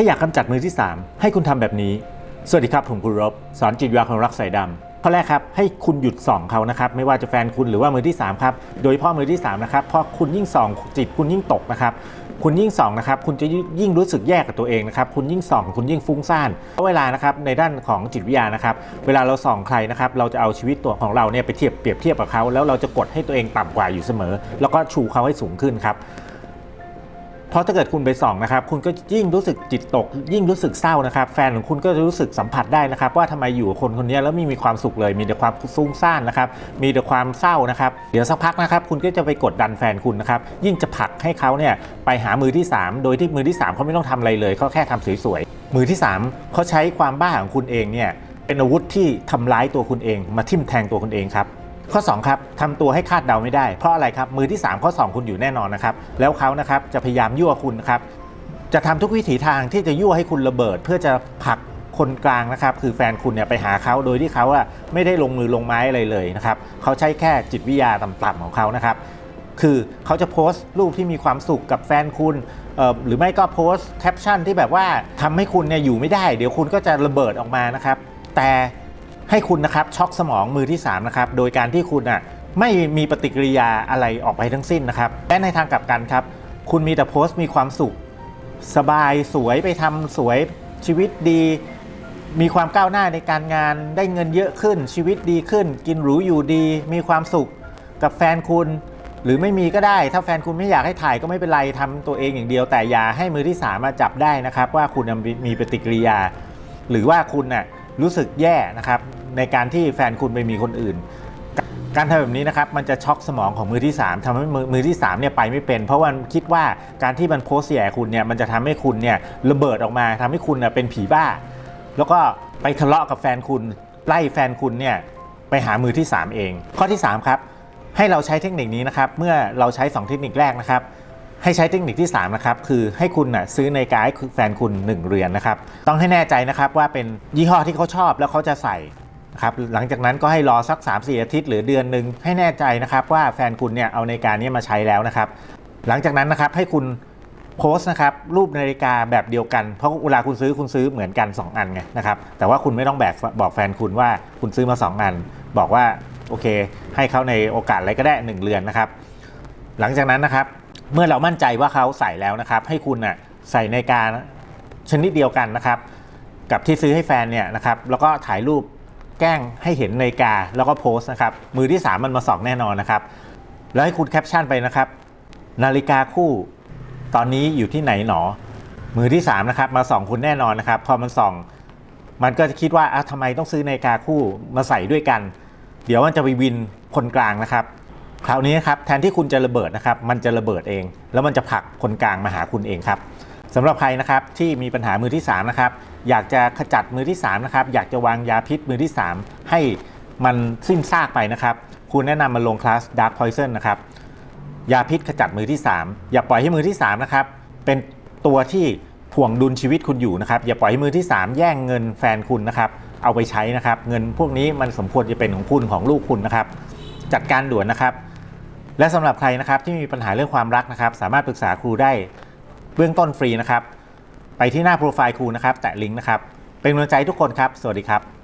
ถ้าอยากกำจัดมือที่ 3 ให้คุณทำแบบนี้ สวัสดีครับ ผมคุณรบ สอนจิตวิทยาของรักสายดำข้อแรกครับ ให้คุณหยุดส่องเขานะครับ ไม่ว่าจะแฟนคุณหรือว่ามือที่ 3 ครับ โดยเฉพาะมือที่ 3 นะครับพอคุณยิ่งส่องจิตคุณยิ่งตกนะครับคุณยิ่งส่องนะครับคุณจะยิ่งรู้สึกแย่กับตัวเองนะครับคุณยิ่งส่องคุณยิ่งฟุ้งซ่านเพราะเวลานะครับในด้านของจิตวิทยานะครับเวลาเราส่องใครนะครับเราจะเอาชีวิตตัวของเราเนี่ยไปเทียบเปรียบเทียบกับเขาแล้วเราจะกดให้ตัวเองต่ำกว่าอยู่เสมอ แล้วก็ชูเขาให้สูงขึ้นครับ เพราะถ้าเกิดคุณไปส่องนะครับ คุณก็ยิ่งรู้สึกจิตตก ยิ่งรู้สึกเศร้านะครับ แฟนของคุณก็จะรู้สึกสัมผัสได้นะครับ ว่าทำไมอยู่คนคนนี้แล้วไม่มีความสุขเลย มีแต่ความฟุ้งซ่านนะครับ มีแต่ความเศร้านะครับ เดี๋ยวสักพักนะครับ คุณก็จะไปกดดันแฟนคุณนะครับ ยิ่งจะผลักให้เขาเนี่ยไปหามือที่ 3 โดยที่มือที่ 3เขาไม่ต้องทำอะไรเลยเขาแค่ทำสวยๆ มือที่ 3เขาใช้ความบ้าของคุณเองเนี่ยเป็นอาวุธที่ทำร้ายตัวคุณเอง มาทิ่มแทงตัวคุณเองครับ ข้อ 2 ครับทำตัวให้คาดเดาไม่ได้ เพราะอะไรครับ มือที่ 3 ข้อ 2 คุณอยู่แน่นอนนะครับ แล้วเขานะครับจะพยายามยั่วคุณครับ จะทำทุกวิถีทางที่จะยั่วให้คุณระเบิด เพื่อจะผลักคนกลางนะครับ คือแฟนคุณเนี่ยไปหาเขาโดยที่เขาอะไม่ได้ลงมือลงไม้อะไรเลยนะครับเขาใช้แค่จิตวิทยาต่ำๆของเขานะครับ คือเขาจะโพสต์รูปที่มีความสุขกับแฟนคุณหรือไม่ก็โพสต์แคปชั่นที่แบบว่าทำให้คุณเนี่ยอยู่ไม่ได้ เดี๋ยวคุณก็จะระเบิดออกมานะครับ แต่ ให้คุณนะครับช็อกสมองมือที่3นะครับโดยการที่คุณอะไม่มีปฏิกิริยาอะไรออกไปทั้งสิ้นนะครับและในทางกลับกันครับ คุณมีแต่โพสต์มีความสุข สบายสวยไปทำสวยชีวิตดี มีความก้าวหน้าในการงานได้เงินเยอะขึ้นชีวิตดีขึ้น กินหรูอยู่ดี มีความสุขกับแฟนคุณ หรือไม่มีก็ได้ ถ้าแฟนคุณไม่อยากให้ถ่ายก็ไม่เป็นไรทำตัวเองอย่างเดียวแต่อย่าให้มือที่สามมาจับได้นะครับ ว่าคุณมีมีปฏิกิริยา หรือว่าคุณน่ะ รู้สึกแย่นะครับในการที่แฟนคุณไปมีคนอื่น การทำแบบนี้นะครับมันจะช็อกสมองของมือที่ 3ทำให้มือมือที่3เนี่ยไปไม่เป็น เพราะว่าคิดว่าการที่มันโพสแย่คุณเนี่ยมันจะทำให้คุณเนี่ยระเบิดออกมาทำให้คุณเน่ยเป็นผีบ้า แล้วก็ไปทะเลาะกับแฟนคุณไล่แฟนคุณเนี่ยไปหามือที่ 3 เอง ข้อที่ 3 ครับ ให้เราใช้เทคนิคนี้นะครับ เมื่อเราใช้ 2 เทคนิคแรกนะครับ ให้ใช้เทคนิคที่ 3 นะครับ คือให้คุณน่ะซื้อนาฬิกาให้แฟนคุณ 1 เรือนนะครับ ต้องให้แน่ใจนะครับว่าเป็นยี่ห้อที่เขาชอบแล้วเขาจะใส่นะครับหลังจากนั้นก็ให้รอสัก 3-4 อาทิตย์หรือเดือนหนึ่งให้แน่ใจนะครับว่าแฟนคุณเนี่ยเอานาฬิกานี้มาใช้แล้วนะครับ หลังจากนั้นนะครับให้คุณโพสต์นะครับรูปนาฬิกาแบบเดียวกัน เพราะเวลาคุณซื้อคุณซื้อเหมือนกัน 2 อันไงนะครับแต่ว่าคุณไม่ต้องแบกบอกแฟนคุณว่าคุณซื้อมา 2 อัน บอกว่าโอเค ให้เขาในโอกาสอะไรก็ได้ 1เรือนนะครับ หลังจากนั้นนะครับ เมื่อเรามั่นใจว่าเขาใส่แล้วนะครับ ให้คุณน่ะใส่นกาชนิดเดียวกันนะครับ กับที่ซื้อให้แฟนเนี่ยนะครับ แล้วก็ถ่ายรูปแกล้งให้เห็นนาฬิกาแล้วก็โพสต์นะครับ มือที่ 3 มันมาส่องแน่นอนนะครับ แล้วให้คุณแคปชั่นไปนะครับ นาฬิกาคู่ ตอนนี้อยู่ที่ไหนหนอ มือที่3นะครับมาส่องคุณแน่นอนนะครับ พอมันส่อง มันก็จะคิดว่าอ้าวทำไมต้องซื้อนาฬิกาคู่มาใส่ด้วยกัน เดี๋ยวมันจะไปวินคนกลางนะครับ คราวนี้นะครับแทนที่คุณจะระเบิดนะครับมันจะระเบิดเอง แล้วมันจะผลักคนกลางมาหาคุณเองครับสำหรับใครนะครับที่มีปัญหามือที่3นะครับอยากจะขจัดมือที่3นะครับอยากจะวางยาพิษมือที่ 3 ให้มันสิ้นซากไปนะครับคุณแนะนำมาลงคลาส Dark Poison นะครับยาพิษขจัดมือที่ 3 อย่าปล่อยให้มือที่3นะครับเป็นตัวที่ถ่วงดุลชีวิตคุณอยู่นะครับอย่าปล่อยให้มือที่ 3 แย่งเงินแฟนคุณนะครับเอาไปใช้นะครับ เงินพวกนี้มันสมควรจะเป็นของคุณของลูกคุณนะครับ จัดการด่วนนะครับ และสำหรับใครนะครับที่มีปัญหาเรื่องความรักนะครับ สามารถปรึกษาครูได้เบื้องต้นฟรีนะครับ ไปที่หน้าโปรไฟล์ครูนะครับ แตะลิงก์นะครับ เป็นกำลังใจทุกคนครับ สวัสดีครับ